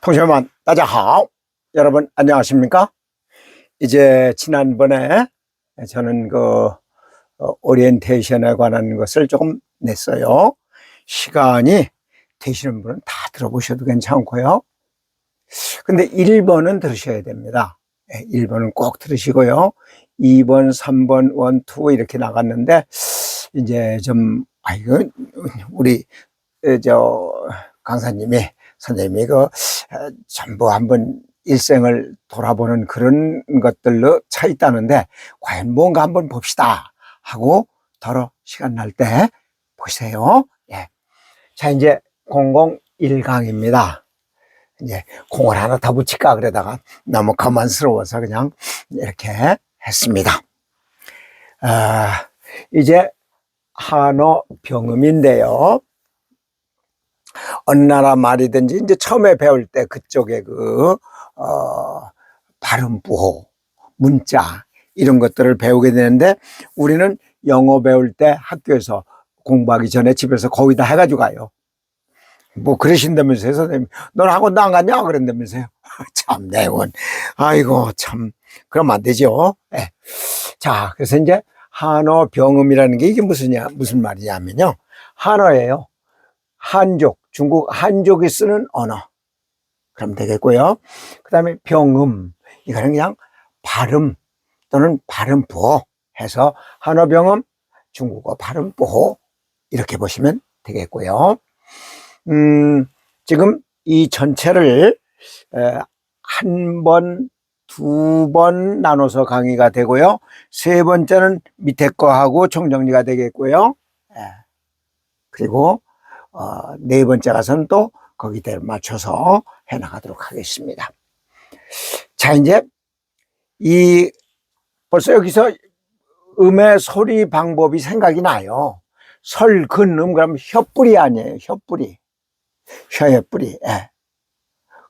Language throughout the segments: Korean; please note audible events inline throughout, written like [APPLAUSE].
同学们,大家好. 여러분, 안녕하십니까? 이제 지난번에 저는 그 어, 오리엔테이션에 관한 것을 조금 냈어요. 시간이 되시는 분은 다 들어보셔도 괜찮고요. 근데 1번은 들으셔야 됩니다. 1번은 꼭 들으시고요. 2번, 3번, 1, 2 이렇게 나갔는데 이제 좀 아이고 우리 에, 저 강사님이 선생님이 그 어, 전부 한번 일생을 돌아보는 그런 것들로 차 있다는데 과연 뭔가 한번 봅시다 하고 더러 시간 날 때 보세요. 예. 자 이제 001강입니다. 이제 공을 하나 더 붙일까 그러다가 너무 거만스러워서 그냥 이렇게 했습니다. 아, 이제 한어 병음인데요. 어느 나라 말이든지 이제 처음에 배울 때 그쪽에 그, 어, 발음 부호, 문자, 이런 것들을 배우게 되는데 우리는 영어 배울 때 학교에서 공부하기 전에 집에서 거의 다 해가지고 가요. 뭐 그러신다면서요, 선생님. 넌 학원도 안 갔냐? 그런다면서요. [LAUGHS] 참, 내원. 아이고, 참. 그러면 안 되죠. 예. 자, 그래서 이제 한어 병음이라는 게 이게 무슨냐, 무슨 말이냐면요. 한어예요. 한족, 중국 한족이 쓰는 언어. 그럼 되겠고요. 그 다음에 병음. 이거는 그냥 발음 또는 발음부호 해서 한어 병음, 중국어 발음부호 이렇게 보시면 되겠고요. 음, 지금 이 전체를 에, 한 번, 두 번 나눠서 강의가 되고요. 세 번째는 밑에 거하고 총정리가 되겠고요. 예. 그리고 어, 네 번째 가서는 또 거기에 맞춰서 해나가도록 하겠습니다. 자, 이제 이 벌써 여기서 음의 소리 방법이 생각이 나요. 설, 근, 음, 그러면 혀뿌리 아니에요. 혀뿌리. 혀의 뿌리. 예.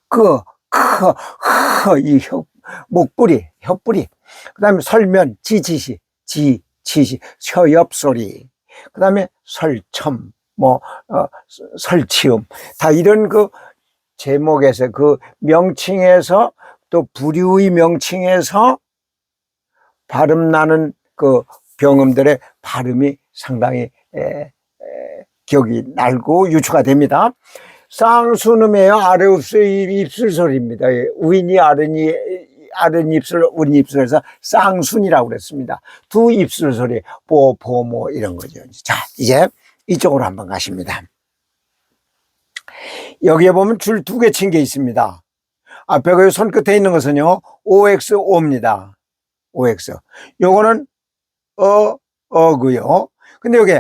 그, 크, 흐, 이 혀, 목뿌리, 혀뿌리. 그 다음에 설면, 지지시, 지, 지시, 혀옆 소리. 그 다음에 설첨, 뭐, 어, 설치음. 다 이런 그 제목에서 그 명칭에서 또 부류의 명칭에서 발음 나는 그 병음들의 발음이 상당히 에, 에, 기억이 날고 유추가 됩니다. 쌍수음이에요. 아래 입술, 입술 소리입니다. 우인이 아른이 아른 입술, 우린 입술에서 쌍순이라고 그랬습니다. 두 입술 소리, 뽀, 포, 모 이런 거죠. 자, 이제 이쪽으로 한번 가십니다. 여기에 보면 줄 두 개 친 게 있습니다. 앞에 그 손끝에 있는 것은요, OXO입니다. OX. 요거는 어, 어고요. 근데 여기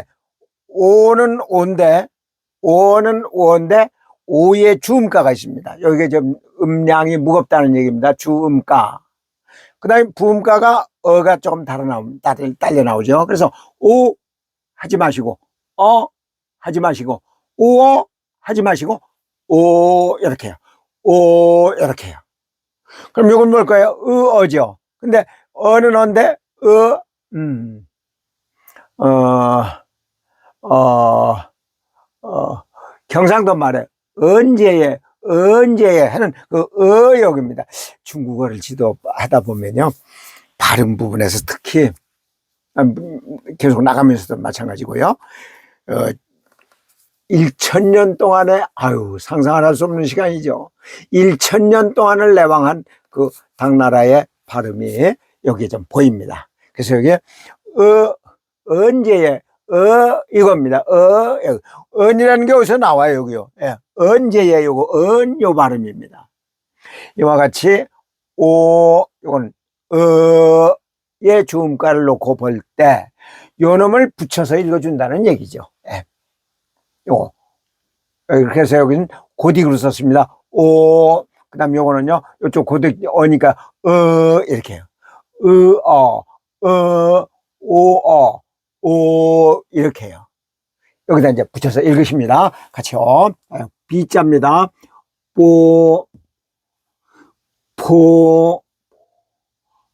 오는 오인데, 오는 오인데, 오의 주음가가 있습니다. 여기에 좀 음량이 무겁다는 얘기입니다. 주음가. 그 다음에 부음가가 어가 조금 달아 나오, 딸려 나오죠. 그래서 오 하지 마시고, 어 하지 마시고, 오어 하지 마시고, 오 이렇게 해요. 오 이렇게 해요. 그럼 이건 뭘까요? 으어죠. 근데 어는 언데 어, 음, 어, 어, 어, 경상도 말에 언제에 언제에 하는 그 어역입니다. 중국어를 지도하다 보면요 발음 부분에서 특히 계속 나가면서도 마찬가지고요. 어, 1천년 동안에 아유 상상을 할수 없는 시간이죠. 1천년 동안을 내왕한 그 당나라의 발음이 여기에 좀 보입니다. 그래서 여기에 어 언제에 어 이겁니다. 어 언이라는 게 어디서 나와요 여기요. 예. 언제에 요거 언요 발음입니다. 이와 같이 오 요건 어의 주음가를 놓고 볼 때 요놈을 붙여서 읽어준다는 얘기죠. 예. 요거 그래서 여기는 고딕으로 썼습니다. 오 그 다음 요거는요 요쪽 고딕 어니까 어 이렇게 해요. 으 어 어 오 어 오 이렇게 해요. 여기다 이제 붙여서 읽으십니다. 같이요. B자입니다. 뽀, 포,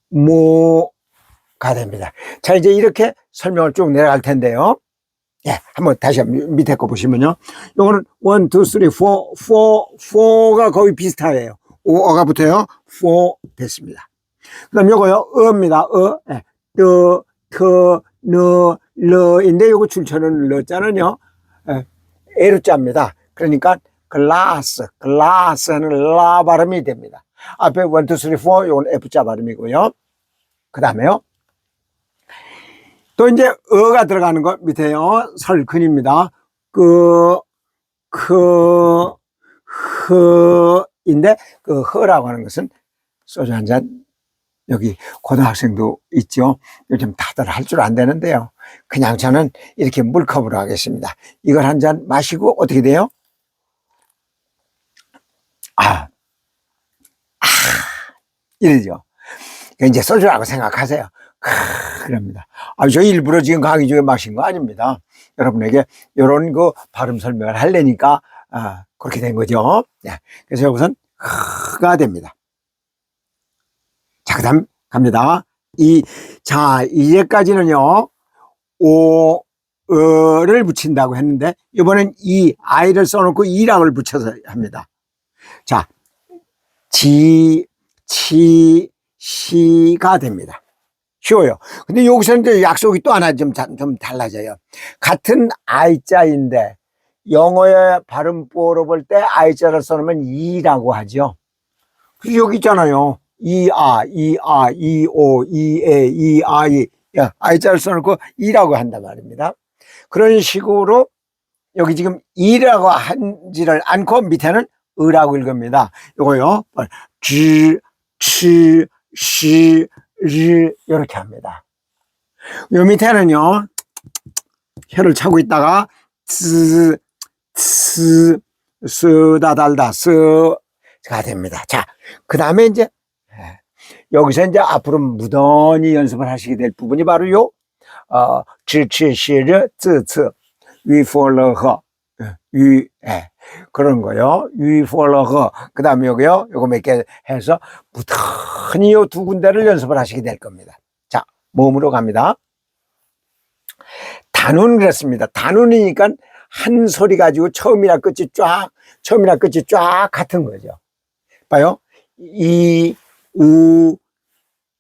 모가 됩니다. 자, 이제 이렇게 설명을 쭉 내려갈 텐데요. 예, 한번 다시 밑에 거 보시면요. 요거는 1, 2, 3, 4, 4, 4가 거의 비슷하예요. 5어가 붙어요. 4 됐습니다. 그 다음 요거요. 어입니다. 어. 예. 뜨, 트, 느, 러인데 요거 줄쳐는 러자는요. 예. 에르자입니다. 그러니까 글라스, 글라스 하는 라 발음이 됩니다. 앞에 1, 2, 3, 4 요건 F자 발음이고요. 그 다음에요. 또 이제 어가 들어가는 거 밑에요. 설근입니다. 그, 그, 허인데 그 허라고 하는 것은 소주 한 잔 여기 고등학생도 있죠. 요즘 다들 할 줄 안 되는데요. 그냥 저는 이렇게 물컵으로 하겠습니다. 이걸 한 잔 마시고 어떻게 돼요? 아, 아, 이러죠. 이제 소주라고 생각하세요. 크, 그럽니다. 아, 저 일부러 지금 강의 중에 마신 거 아닙니다. 여러분에게 이런 그 발음 설명을 하려니까, 아, 그렇게 된 거죠. 네. 그래서 여기선 크가 됩니다. 자, 그 다음 갑니다. 이, 자, 이제까지는요, 오, 어를 붙인다고 했는데, 이번엔 이, 아이를 써놓고 이랑을 붙여서 합니다. 자, 지, 치, 시가 됩니다. 쉬워요. 근데 여기서 이제 약속이 또 하나 좀, 자- 좀 달라져요. 같은 아이자인데, 영어의 발음보로 볼때 아이자를 써놓으면 이라고 하죠. 그리고 여기 있잖아요. 이아, 이아, 이오, 이에, 이아이. 야, 아이자를 써놓고 이라고 한단 말입니다. 그런 식으로 여기 지금 이라고 한지를 않고 밑에는 으라고 읽습니다. 요거요. 지, 치, 시, 리 이렇게 합니다. 요 밑에는요. 혀를 차고 있다가 츠, 츠, 쓰다 달다 쓰가 됩니다. 자, 그 다음에 이제 예, 여기서 이제 앞으로 무던히 연습을 하시게 될 부분이 바로 요 어, 지치시르 쯔츠 위폴러허 위 예, 그런 거요. 위폴러허 그 다음에 여기요. 요거 몇 개 해서 무던히 요두 군데를 연습을 하시게 될 겁니다. 자, 몸으로 갑니다. 단운 그랬습니다. 단운이니까 한 소리 가지고 처음이나 끝이 쫙, 처음이나 끝이 쫙 같은 거죠. 봐요. 이, 우,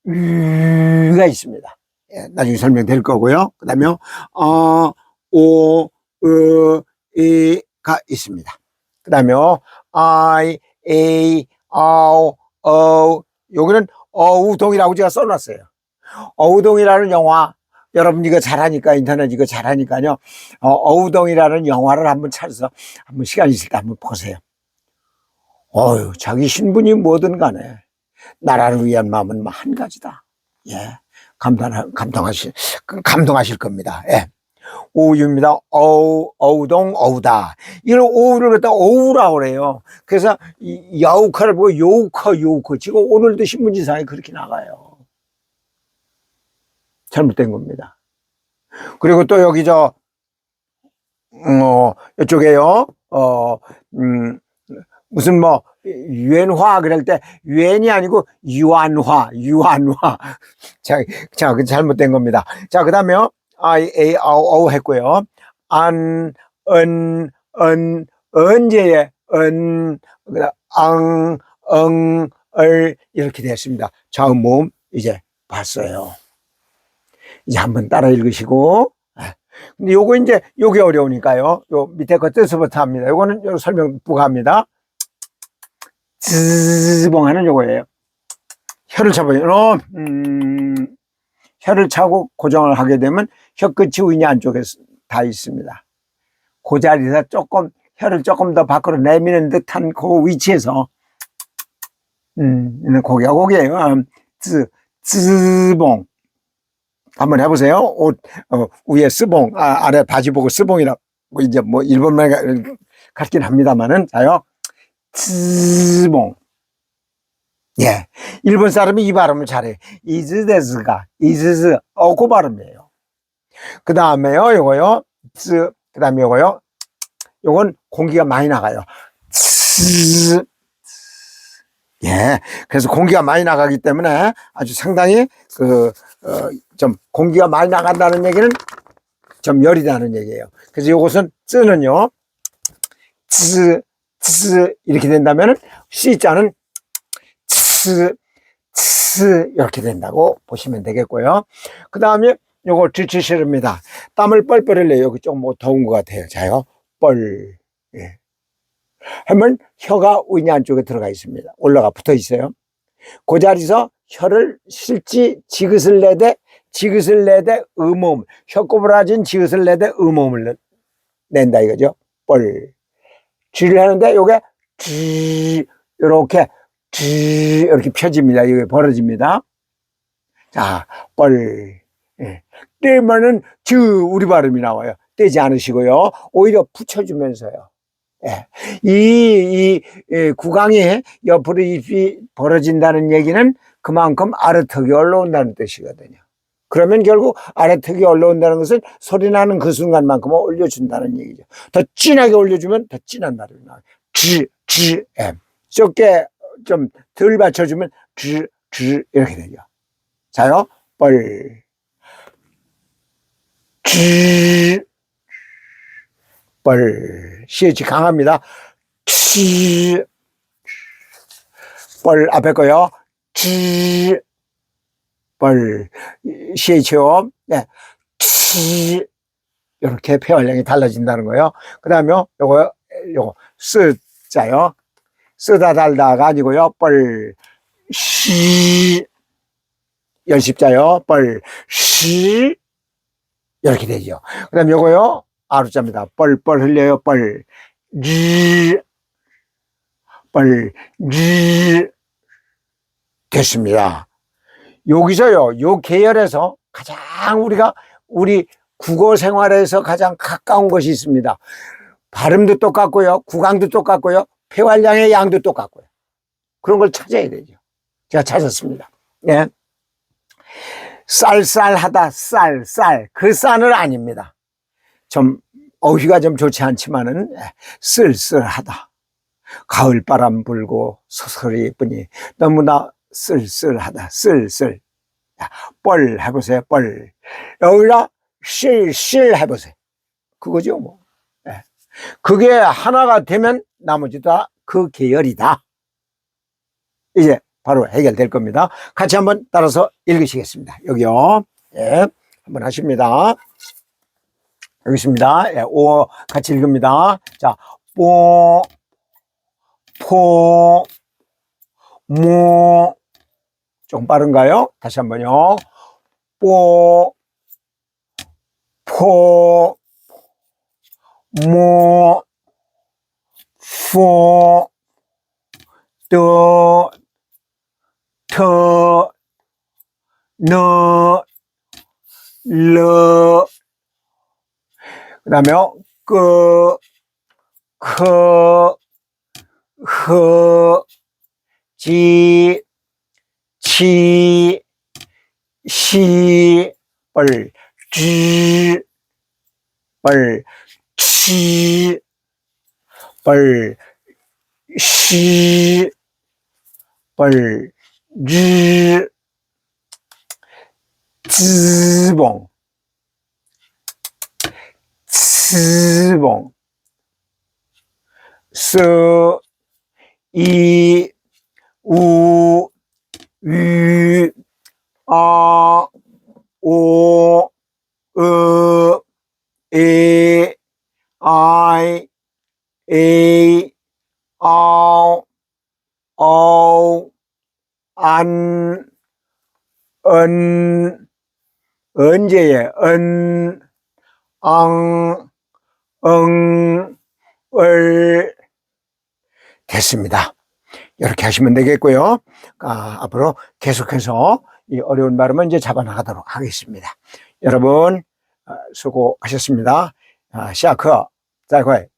으가 있습니다. 예, 나중에 설명될 거고요. 그 다음에, 어, 오, 으, 이 가 있습니다. 그 다음에, I, A, O, O, 여기는 어우동이라고 제가 써놨어요. 어우동이라는 영화, 여러분 이거 잘하니까 인터넷 이거 잘하니까요. 어, 어우동이라는 영화를 한번 찾아서 한번 시간 있을 때 한번 보세요. 어유 자기 신분이 뭐든 간에 나라를 위한 마음은 뭐한 가지다. 예. 감당, 감동하실, 감동하실 겁니다. 예. 오유입니다. 어우, 어우동, 어우다. 이런 오우를 갖다 어우라고 그래요. 그래서 이 야우카를 보고 요우커, 요우커. 지금 오늘도 신문지상에 그렇게 나가요. 잘못된 겁니다. 그리고 또 여기 저, 어, 이쪽에요, 어, 음, 무슨 뭐, 유엔화 그럴 때, 유엔이 아니고 유안화, 유안화. [LAUGHS] 자, 자, 그 잘못된 겁니다. 자, 그 다음에요, I, A, O, O 했고요. 안, 은, 은, 언제에, 은, 앙, 응, 을, 이렇게 됐습니다. 자음 모음, 이제 봤어요. 이제 한번 따라 읽으시고. 아, 근데 요거 이제, 요게 어려우니까요. 요 밑에 거 뜻부터 합니다. 요거는 요 설명 부가합니다. 즈봉 하는 요거예요. 혀를 차봐요. 음, 혀를 차고 고정을 하게 되면 혀 끝이 위니 안쪽에 다 있습니다. 그 자리에서 조금, 혀를 조금 더 밖으로 내미는 듯한 그 위치에서, 음, 고기가 고기예요. 음, 즈, 즈봉. 한번 해보세요. 옷, 어, 위에 스봉, 아, 아래 바지 보고 스봉이라고, 이제 뭐, 일본말 같긴 합니다만은, 자요. 즈봉. 예. 일본 사람이 이 발음을 잘해. 이즈데스가, 이즈즈, 어, 그 발음이에요. 그 다음에요, 요거요. 즈, 그 다음에 요거요. 요건 공기가 많이 나가요. 즈, 예. 그래서 공기가 많이 나가기 때문에 아주 상당히 그, 어, 좀 공기가 많이 나간다는 얘기는 좀 열이 나는 얘기예요. 그래서 이것은 쯔는요, 쯔, 쯔 이렇게 된다면 은 C자는 쯔, 쯔 이렇게 된다고 보시면 되겠고요. 그 다음에 요거 지치시릅니다. 땀을 뻘뻘 흘려요. 여기 좀뭐 더운 것 같아요. 자요, 뻘. 예. 하면 혀가 위니 안쪽에 들어가 있습니다. 올라가 붙어 있어요. 그 자리에서 혀를 실지 지그을 내되 지그을 내되 음음 혀꼬부라진 지그을 내되 음음을 낸다 이거죠. 뻘. 쥐를 하는데 요게 쥐 이렇게 쥐 이렇게 펴집니다. 이게 벌어집니다. 자, 뻘. 예. 떼면은 즈 우리 발음이 나와요. 떼지 않으시고요. 오히려 붙여주면서요. 예. 이, 이, 이 구강이 옆으로 입이 벌어진다는 얘기는 그만큼 아래턱이 올라온다는 뜻이거든요. 그러면 결국 아래턱이 올라온다는 것은 소리 나는 그 순간만큼 올려준다는 얘기죠. 더 진하게 올려주면 더 진한 발음이 나와요. 쥐, 쥐, 엠. 좁게 좀 덜 받쳐주면 쥐, 쥐, 이렇게 되죠. 자요, 뻘. 쥐, 뻘. 시에지 강합니다. 쥐, 뻘 앞에 거요. 쥐, 뻘. 시에치요. 네. 쥐. 이렇게 폐활량이 달라진다는 거예요. 그 다음에 요거, 요거, 쓰자요. 쓰다 달다가 아니고요. 뻘, 시. 열십자요. 뻘, 시. 이렇게 되죠. 그 다음에 요거요. 아루자입니다. 뻘뻘 흘려요. 뻘, 리. 뻘, 리. 됐습니다. 여기서요. 요 계열에서 가장 우리가 우리 국어 생활에서 가장 가까운 것이 있습니다. 발음도 똑같고요. 구강도 똑같고요. 폐활량의 양도 똑같고요. 그런 걸 찾아야 되죠. 제가 찾았습니다. 예. 쌀쌀하다, 쌀, 쌀. 그 쌀은 아닙니다. 좀, 어휘가 좀 좋지 않지만은, 예, 쓸쓸하다. 가을 바람 불고 소설이 예쁘니 너무나 쓸쓸하다, 쓸쓸. 야, 뻘 해보세요, 뻘. 여기다 실, 실 해보세요. 그거죠, 뭐. 예. 그게 하나가 되면 나머지 다 그 계열이다. 이제 바로 해결될 겁니다. 같이 한번 따라서 읽으시겠습니다. 여기요. 예. 한번 하십니다. 여기 있습니다. 예, 오, 같이 읽습니다. 자, 뽀, 포, 모, 좀 빠른가요? 다시 한 번요. 뽀, 포, 모, 포, 떠, 터, 너, 러, 그 다음에, 끄, 커, 허, 지, 치, 시, 뻘, 쥐, 뻘, 치, 뻘, 시, 뻘, 지, 즈봉, 즈봉, 서, 이, 우, 유, 아, 오, 어, 에, 아이, 에이, 아우, 어우, 안, 은, 언제에, 은, 앙, 응, 을, 됐습니다. 이렇게 하시면 되겠고요. 아, 앞으로 계속해서 이 어려운 발음은 이제 잡아나가도록 하겠습니다. 여러분, 아, 수고하셨습니다. 아, 시아크, 再会.